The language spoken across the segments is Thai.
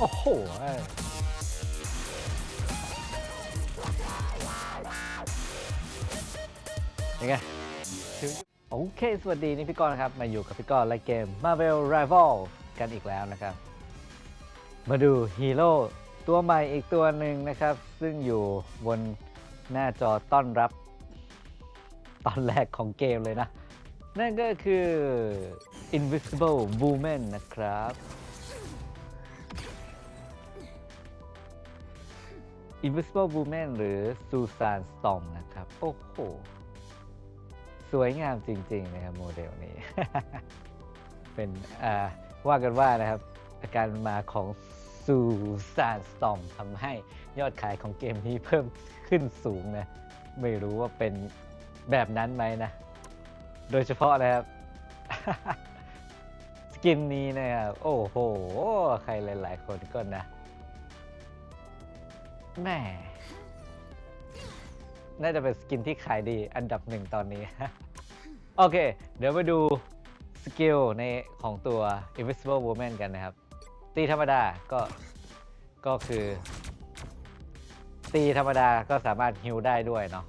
โอ้โหเอ้ยยังไงโอเค สวัสดีนี่พี่กรณ์นะครับ มาอยู่กับพี่กรณ์และเกม Marvel Rival กันอีกแล้วนะครับ มาดูฮีโร่ตัวใหม่อีกตัวหนึ่งนะครับ ซึ่งอยู่บนหน้าจอต้อนรับ ตอนแรกของเกมเลยนะ นั่นก็คือ Invisible Woman นะครับ Invisible Woman หรือ Susan Storm นะครับ โอ้โห สวยงามจริง ๆ นะครับ โมเดลนี้ เป็นว่ากันว่านะครับ อาการมาของ Susan Storm ทำให้ยอดขายของเกมนี้เพิ่มขึ้นสูงนะ ไม่รู้ว่าเป็นแบบนั้นไหมนะ โดยเฉพาะนะครับ สกินนี้นะครับ โอ้โห ใครหลาย ๆ คนก็นะ แม่น่าจะเป็นสกินที่ขายดีอันดับหนึ่งตอนนี้ โอเค เดี๋ยวมาดูสกิลในของตัว Invisible Woman กันนะครับ ตีธรรมดาก็ก็คือ ตีธรรมดาก็สามารถฮิวได้ด้วยเนาะ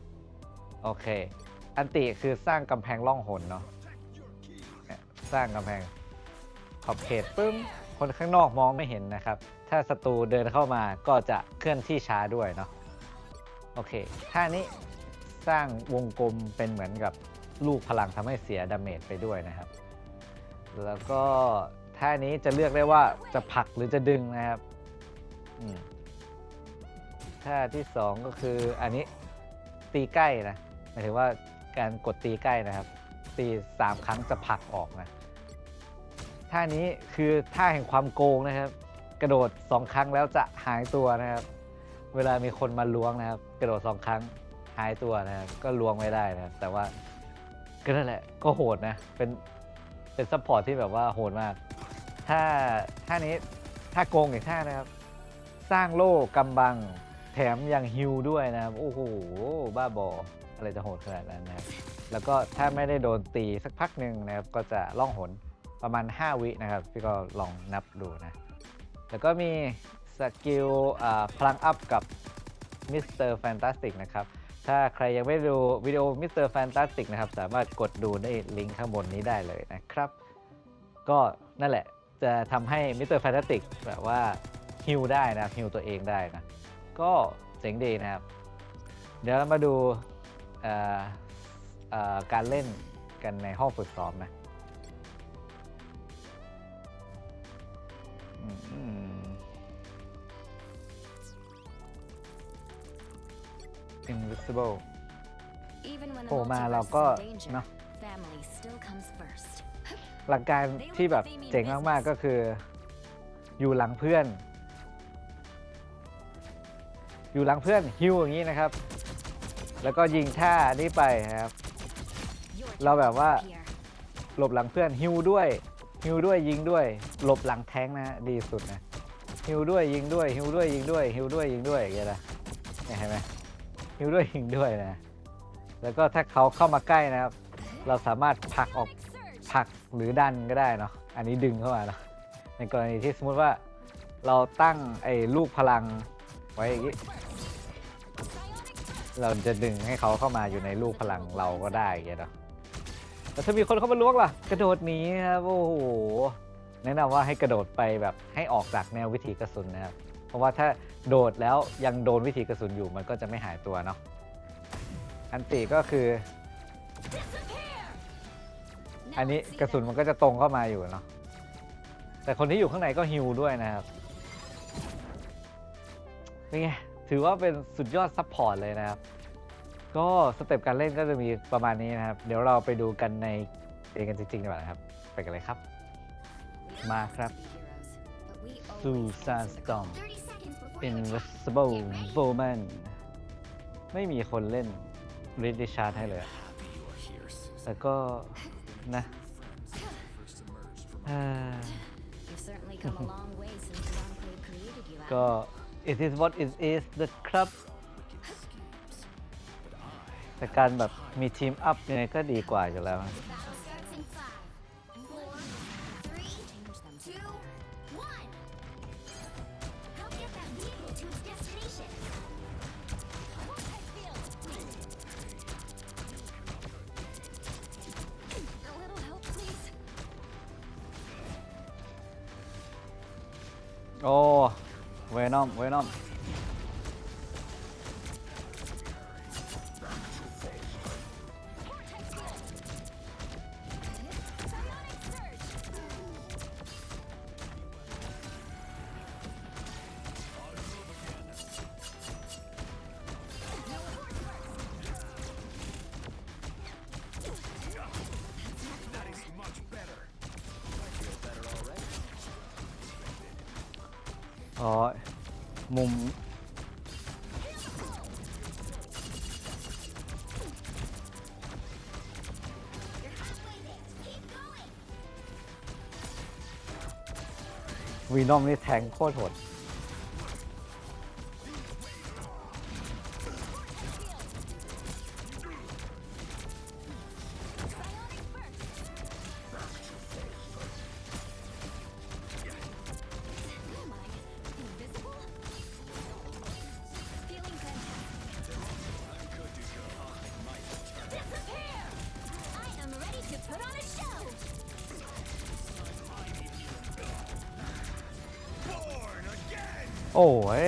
โอเค อันติคือสร้างกำแพงล่องหนเนาะสร้างกำแพงขอบเขตปึ้มคนข้างนอกมองไม่เห็นนะครับ ถ้าศัตรูเดินเข้ามาก็จะเคลื่อนที่ช้าด้วยเนาะโอเคท่านี้สร้างวงกลมเป็นเหมือนกับลูกพลังทำให้เสียดาเมจไปด้วยนะครับ แล้วก็ท่านี้จะเลือกได้ว่าจะผลักหรือจะดึงนะครับท่าที่สองก็คืออันนี้ตีใกล้นะหมายถึงว่าการกดตีใกล้นะครับ ตีสามครั้งจะผลักออกนะท่านี้คือท่าแห่งความโกงนะครับ กระโดด 2 ครั้งแล้วจะหายตัวนะครับ เวลามีคนมาล้วงนะครับ กระโดด 2 ครั้งหายตัวนะครับก็ล้วงไม่ได้นะครับแต่ว่าก็นั่นแหละก็โหดนะเป็นเป็นซัพพอร์ตที่แบบว่าโหดมากถ้าท่านี้ท่าโกงอีกท่านะครับ สร้างโล่กำบังแถมยังฮิวด้วยนะครับโอ้โหบ้าบออะไรจะโหดขนาดนั้นนะครับแล้วก็ถ้าไม่ได้โดนตีสักพักหนึ่งนะครับก็จะล่องหนประมาณ 5 วินะครับ พี่ก็ลองนับดูนะ แล้วก็มีสกิลพลังอัพกับมิสเตอร์แฟนตาสติกนะครับ ถ้าใครยังไม่ดูวิดีโอมิสเตอร์แฟนตาสติกนะครับ สามารถกดดูในลิงก์ข้างบนนี้ได้เลยนะครับ ก็นั่นแหละจะทำให้มิสเตอร์แฟนตาสติกแบบว่าฮิลได้นะฮิลตัวเองได้นะ ก็เจ๋งดีนะครับ เดี๋ยวเรามาดูการเล่นกันในห้องฝึกซ้อมนะ invisible โผล่มาเราก็เนาะหลักการที่แบบเจ๋งมากๆก็คือ อยู่หลังเพื่อน อยู่หลังเพื่อนฮิวอย่างนี้นะครับ แล้วก็ยิงท่านี้ไปนะครับ เราแบบว่าหลบหลังเพื่อนฮิวด้วย ฮิวด้วยยิงด้วย หลบหลังแท้งนะดีสุดนะฮิวด้วยยิงด้วยฮิวด้วยยิงด้วยฮิวด้วยยิงด้วยอย่างเงี้ยนะเนี่ยเห็นไหมฮิวด้วยยิงด้วยนะ แล้วก็ถ้าเขาเข้ามาใกล้นะครับ เราสามารถผลักออกผลักหรือดันก็ได้เนาะอันนี้ดึงเข้ามาเนาะในกรณีที่สมมติว่าเราตั้งไอ้ลูกพลังไว้อย่างนี้เราจะดึงให้เขาเข้ามาอยู่ในลูกพลังเราก็ได้อย่างเงี้ยเนาะ แต่ถ้ามีคนเข้ามาล้วงล่ะ กระโดดหนีครับโอ้โหแนะนำว่าให้กระโดดไปแบบให้ออกจากแนววิถีกระสุนนะครับ เพราะว่าถ้าโดดแล้วยังโดนวิถีกระสุนอยู่มันก็จะไม่หายตัวเนาะอันติก็คือ อันนี้กระสุนมันก็จะตรงเข้ามาอยู่เนาะแต่คนที่อยู่ข้างในก็ฮิวด้วยนะครับเป็นไงถือว่าเป็นสุดยอดซัพพอร์ตเลยนะครับ ก็สเต็ปการเล่นก็จะมีประมาณนี้นะครับ เดี๋ยวเราไปดูกันในเองกันจริงๆดีกว่านะครับ ไปกันเลยครับ มาครับ Susan Storm Invisible Woman ไม่มีคนเล่น r e d i c h a r d ให้เลยอะแต่ก็นะก็ it is what it is นะครับ แต่การแบบมีทีมอัพยังไงก็ดีกว่าอยู่แล้วโอ้เวนอมเวนอม วีนอมนี่แทงโคตรโหด โอ้ย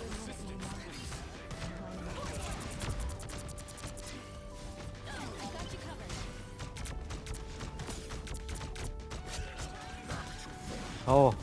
哦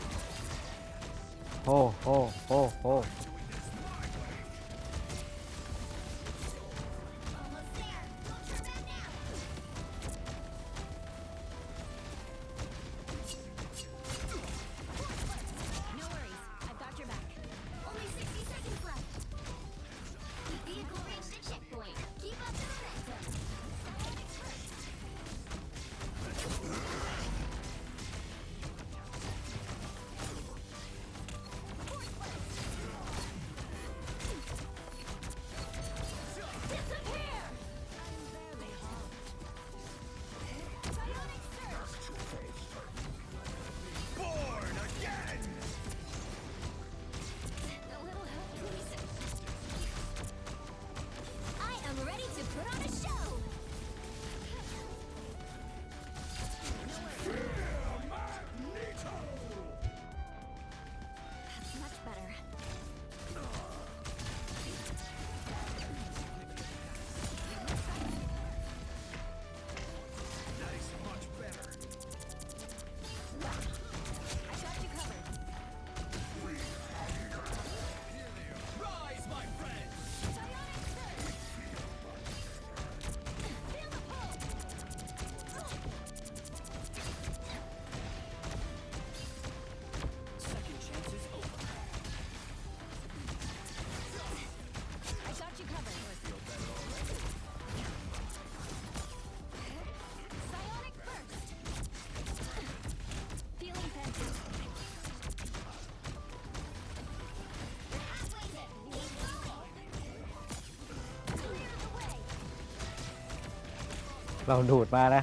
เราดูดมานะ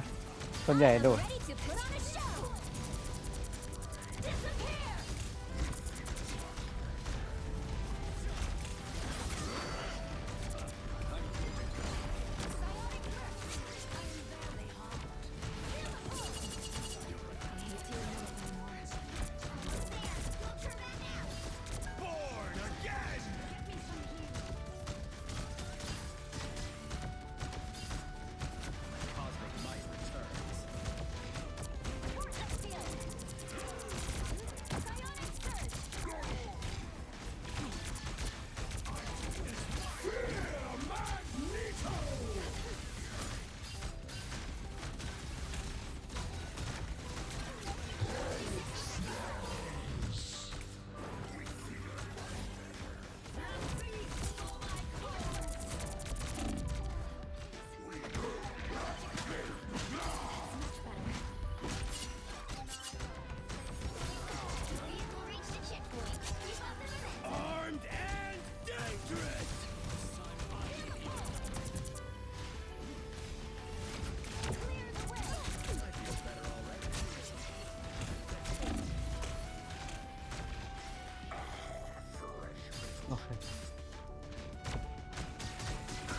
ส่วนใหญ่ดูด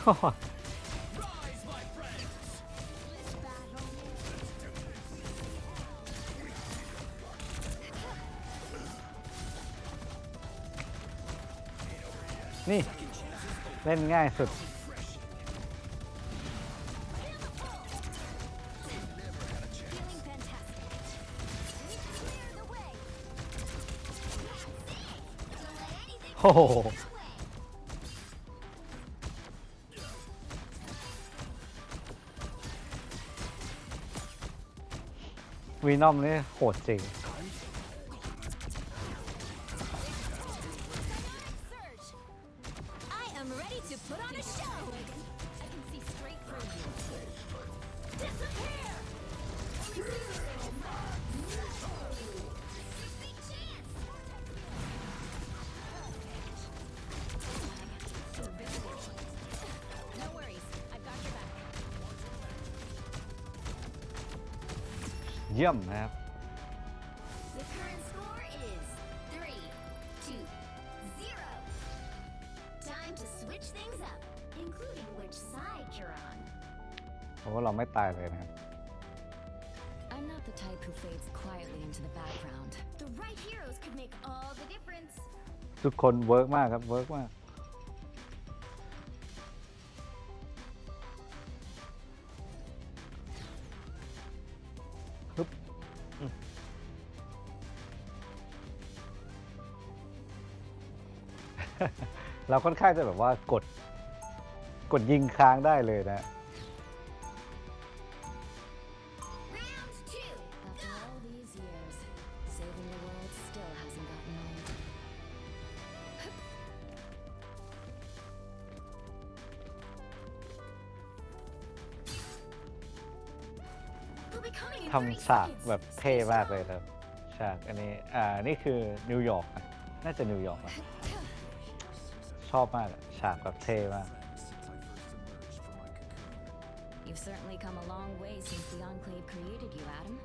นี่ เล่นง่ายสุด โอ้โห วีนอมนี่โหดจริง Surge. I am ready to put on a show. I can see straight through you. Disappear. เยี่ยมนะครับ The current score is three, two, zero. Time to switch things up, including which side you're on. เพราะว่าเราไม่ตายเลยนะครับ I'm not the type who fades quietly into the background. The right heroes could make all the difference. ทุกคนเวิร์กมากครับ เวิร์กมาก เราค่อนข้างจะแบบว่ากด กดยิงค้างได้เลยนะ Round two. After all these years, saving the world still hasn't gotten old. They'll be coming in ทำฉากแบบเท่มากเลยครับฉากอันนี้ อ่า นี่คือนิวยอร์กนะน่าจะนิวยอร์กนะ ชอบมากอะฉากแบบเท่มาก You've certainly come a long way since the Enclave created you, Adam.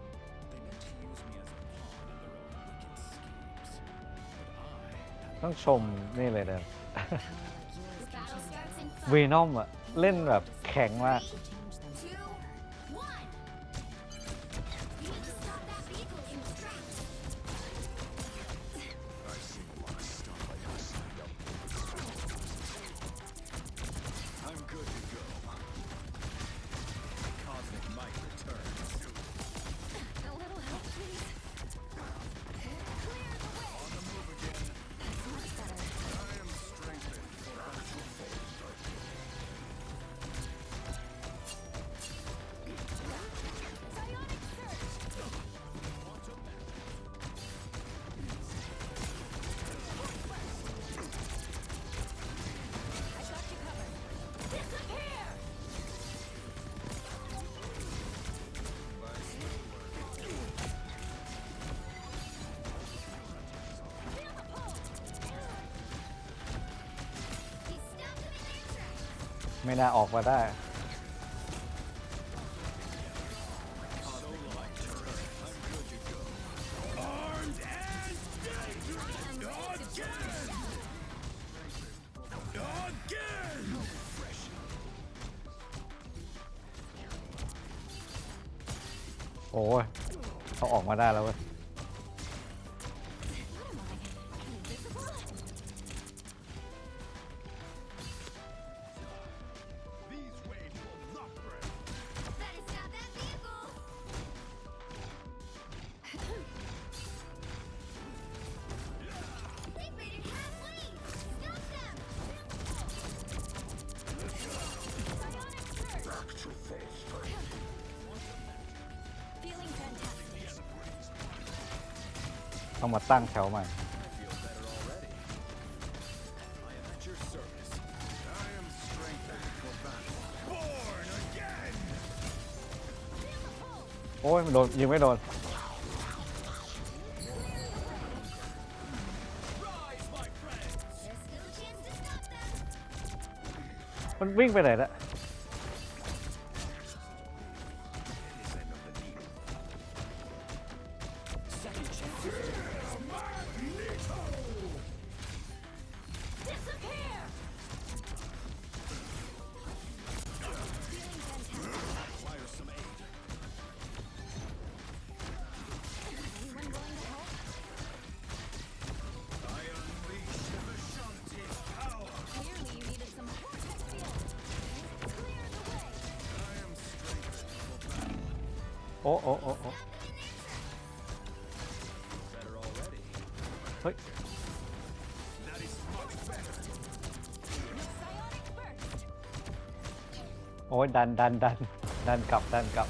They meant to use me as a pawn in their own wicked schemes. But I ต้องชมนี่เลยนะ Power like yours The can battle change starts in วี five, นอมอะเล่นแบบแข็งมาก change ไม่น่าออกมาได้ โอ้ยเขาออกมาได้แล้วเว้ย ต้องมาตั้งแถวใหม่ โอ้ยมันโดนยิงไม่โดน มันวิ่งไปไหนละ โอ้โอ้โอ้โอ้เฮ้ยโอ้ยดันดันดันดันกลับดันกลับ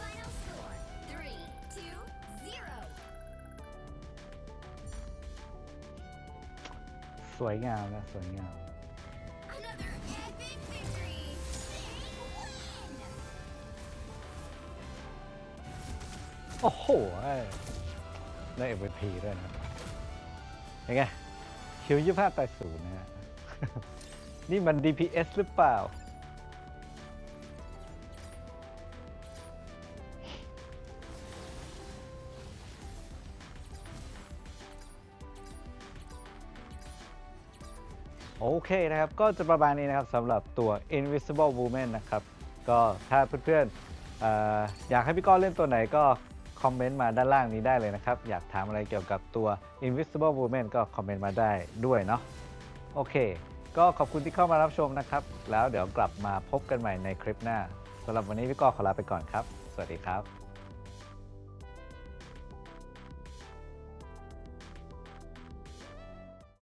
Final score. Three, two, zero. สวยงามนะสวยงาม Another epic victory. Big win. โอ้โหเอ้ย ได้ MVP ด้วยนะยังไงคิวยี่ห้าต่อศูนย์นะฮะ นี่มัน DPS หรือเปล่า โอเคนะครับ ก็จะประมาณนี้นะครับสำหรับตัว Invisible Woman นะครับ ก็ถ้าเพื่อนๆอออยากให้พี่ก้อนเล่นตัวไหนก็ คอมเมนต์มาด้านล่างนี้ได้เลยนะครับ อยากถามอะไรเกี่ยวกับตัว Invisible Woman ก็คอมเมนต์มาได้ด้วยเนาะโอเค ก็ขอบคุณที่เข้ามารับชมนะครับ แล้วเดี๋ยวกลับมาพบกันใหม่ในคลิปหน้าสำหรับวันนี้พี่ก้อขอลาไปก่อนครับ สวัสดีครับ